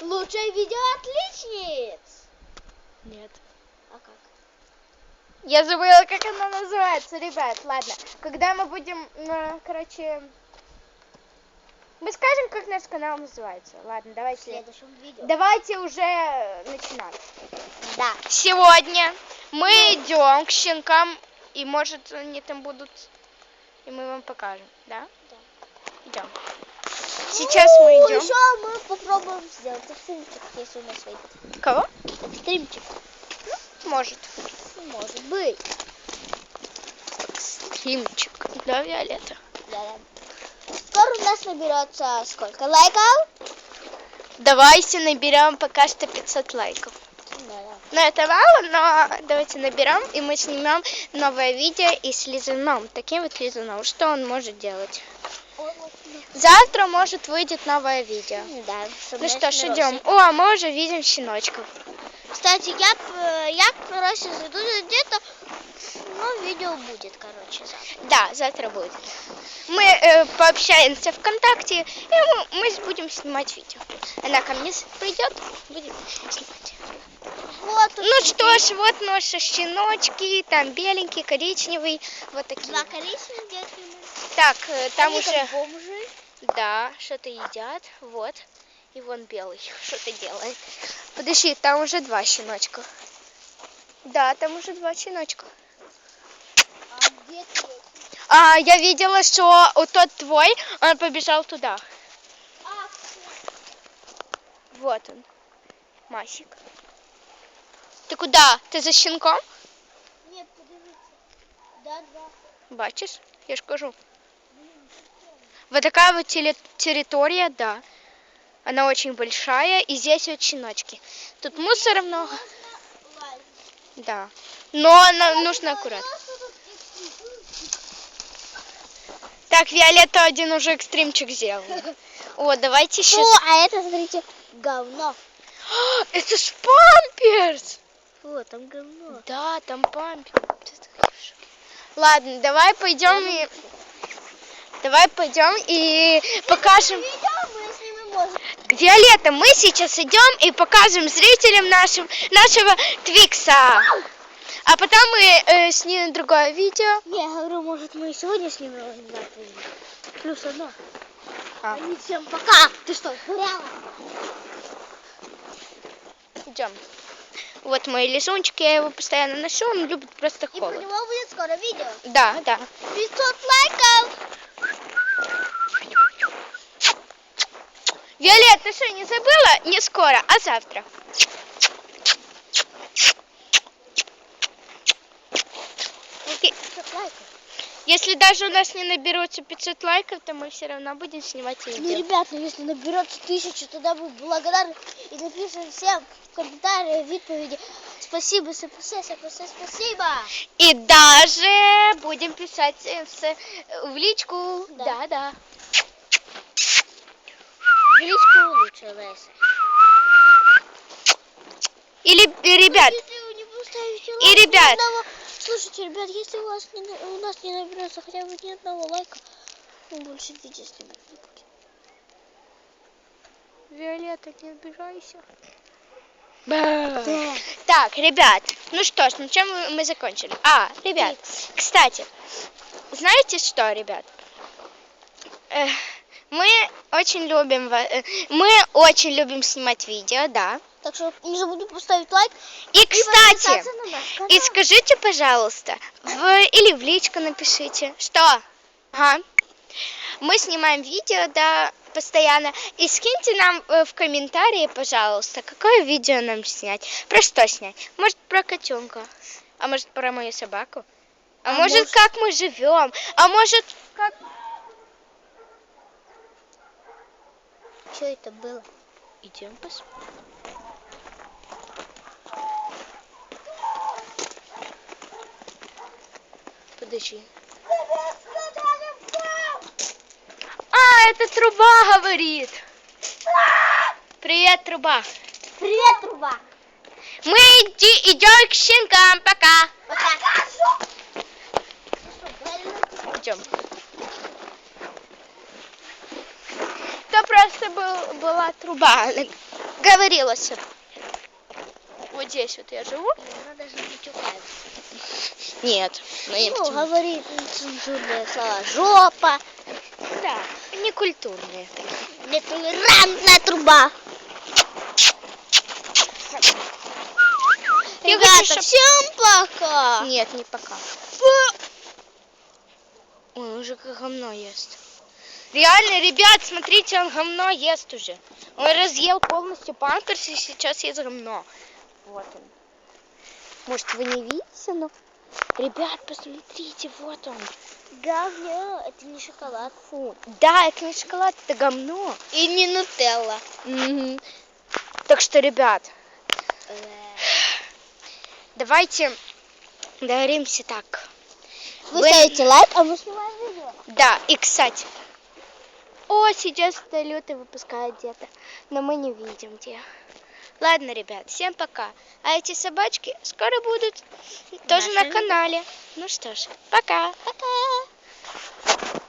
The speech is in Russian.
Лучшее видео отличниц. Нет. А как? Я забыла, как она называется, ребят. Ладно, когда мы будем, ну, короче, мы скажем, как наш канал называется. Ладно, В давайте. следующем видео. Давайте уже начинать. Да. Сегодня мы идем к щенкам, и может они там будут, и мы вам покажем, да? Да. Идем. Сейчас мы Ну, идем. Еще мы попробуем сделать экстримчик, если у нас выйдет. Кого? Экстримчик. Может. Ну, Может быть. Стримчик. Да, Виолетта? Да, да. Скоро у нас наберется сколько лайков? Давайте наберем пока что 500 лайков. Да, да. Но это мало, но давайте наберем, и мы снимем новое видео и с лизуном. Таким вот лизуном. Что он может делать? Завтра, может, выйдет новое видео. Да, Ну что ж, идем. О, мы уже видим щеночков. Кстати, я, я короче, зайду где-то, ну, видео будет, короче, завтра. Да, завтра будет. Мы э, пообщаемся ВКонтакте, и мы, мы будем снимать видео. Она ко мне придет, будем снимать. Вот Ну что ж, вот наши щеночки, там беленький, коричневый, вот такие. два коричневых. Так, э, там Они уже, бомжи. да, что-то едят, вот. И вон белый что-то делает. Подожди, там уже два щеночка. Да, там уже два щеночка. А где? А, я видела, что вот тот твой, он побежал туда. А, Вот он, Масик. Ты куда? Ты за щенком? нет, подивіться. Да, два. Бачишь? Я ж кажу. Вот такая вот территория, да. Она очень большая, и здесь вот щеночки. Тут мусора много, да. Но нам нужно аккуратно. Так, Виолетта один уже экстримчик сделал. О, давайте О, сейчас... а это, смотрите, говно. Это ж памперс! О, там говно. Да, там памперс. Ладно, давай пойдем и... Давай пойдем и покажем... Может. Виолетта, мы сейчас идем и покажем зрителям нашим, нашего Твикса. А потом мы э, снимем другое видео. Не, я говорю, может мы и сегодня снимем, а завтра. Плюс одно. А. Они всем пока. Ты что, гуляла? Идем. Вот мои лизунчики, я его постоянно ношу, он любит просто И про холод. него будет скоро видео. Да, да. 500 лайков. Виолетта, ты что, не забыла? Не скоро, а завтра. И 500 лайков. Если даже у нас не наберется 500 лайков, то мы все равно будем снимать Ну, видео. ребят, ну если наберется тысячу, тогда буду благодарны и напишем всем в комментариях відповіді. Спасибо, спасибо, спасибо, спасибо. И даже будем писать э, с- э, в личку. Да. Или, э, ребят, И, ребят. одного- Слушайте, ребят, если у, вас не, на- у нас не наберется хотя бы ни одного лайка, мы больше видео снимать не будем. Виолетта, не обижайся. Так, ребят, ну что ж, на чем мы, мы закончили? А, ребят, кстати, знаете что, ребят? Э, Мы очень любим, э, мы очень любим снимать видео, да. Так что не забудьте поставить лайк И, и кстати, на. И скажите, пожалуйста, в, или в личку напишите, что ага, мы снимаем видео, да, постоянно. И скиньте нам э, в комментарии, пожалуйста, какое видео нам снять. Про что снять? Может, про котенка? А может, про мою собаку? А, А может, может- как мы живем? А может, как... Что это было? Идем посмотрим. Подожди. А, это труба говорит. Привет, труба. Привет, труба! Мы иди, идем к щенкам. Пока. Пока! Идем. С собой. Вот здесь вот я живу. Она даже не матюкается. Нет, я Ну, говорит нецензурные слова. Жопа. Да, некультурные. Нетолерантная труба. Ребята, хочу, всем пока. Нет, не пока. Он уже как говно ест. Реально, ребят, смотрите, он говно ест уже. Он разъел полностью памперс и сейчас ест говно. Вот он. Может, вы не видите, но... Ребят, посмотрите, вот он. Говно, это не шоколад. Фу. Да, это не шоколад, это говно. И не нутелла. Мгм. Так что, ребят, давайте договоримся так. Вы Вы- ставите лайк, а мы снимаем видео. Да, и кстати. О, сейчас вертолеты выпускают где-то, но мы не видим где. Ладно, ребят, всем пока. А эти собачки скоро будут тоже на нашем канале. Ну что ж, пока. Пока.